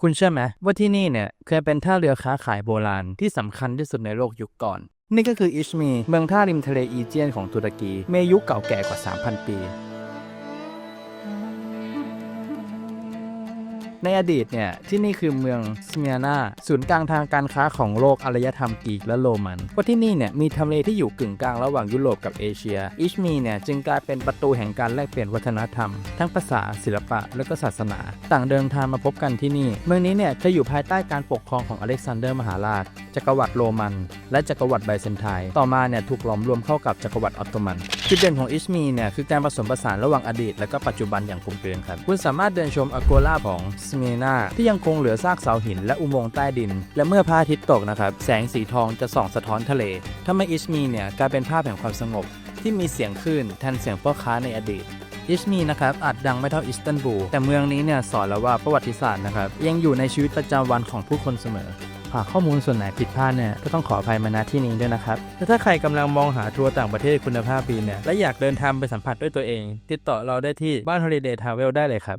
คุณเชื่อไหมว่าที่นี่เนี่ยเคยเป็นท่าเรือค้าขายโบราณที่สำคัญที่สุดในโลกยุคก่อน นี่ก็คืออิชมีเมืองท่าริมทะเลอีเจียนของตุรกีมีอายุเก่าแก่กว่า 3,000 ปี ในอดีตเนี่ยที่นี่คือเมืองสเมียนาศูนย์กลางทางการค้าของโลกอารยธรรมกรีกและโรมันเพราะที่นี่เนี่ยมีทำเลที่อยู่กึ่งกลางระหว่างยุโรปกับเอเชีย อิชมีเนี่ยจึงกลายเป็นประตูแห่งการแลกเปลี่ยนวัฒนธรรม ทั้งภาษาศิลปะและก็ศาสนา ต่างเดินทางมาพบกันที่นี่ เมืองนี้เนี่ยจะอยู่ภายใต้การปกครองของอเล็กซานเดอร์มหาราชจักรวรรดิโรมัน และจักรวรรดิไบเซนไทน์ต่อมาเนี่ยถูกหลอมรวมเข้ากับจักรวรรดิออตโตมัน จุดเด่นของอิชมีเนี่ยคือการผสมผสานระหว่างอดีตและก็ปัจจุบันอย่างกลมกลืนครับคุณสามารถเดินชมอโกลาของสเมนาที่ยังคงเหลือซากเสาหินและอุโมงค์ใต้ดิน และเมื่อพระอาทิตย์ตกนะครับแสงสีทองจะส่องสะท้อนทะเลทำให้อิชมีเนี่ยกลายเป็นภาพแห่งความสงบ ที่มีเสียงคลื่นแทนเสียงพ่อค้าในอดีตอิชมีนะครับอาจดังไม่เท่าอิสตันบูลแต่เมืองนี้เนี่ยสอนเราว่าประวัติศาสตร์นะครับยังอยู่ในชีวิตประจำวันของผู้คนเสมอ หากข้อมูลส่วนไหนผิดพลาดเนี่ยก็ต้องขออภัยมาณที่นี้ด้วยนะครับและถ้าใครกำลังมองหาทัวร์ต่างประเทศคุณภาพดีเนี่ยและอยากเดินทางไปสัมผัสด้วยตัวเอง ติดต่อเราได้ที่บ้าน Holiday Travel ได้เลยครับ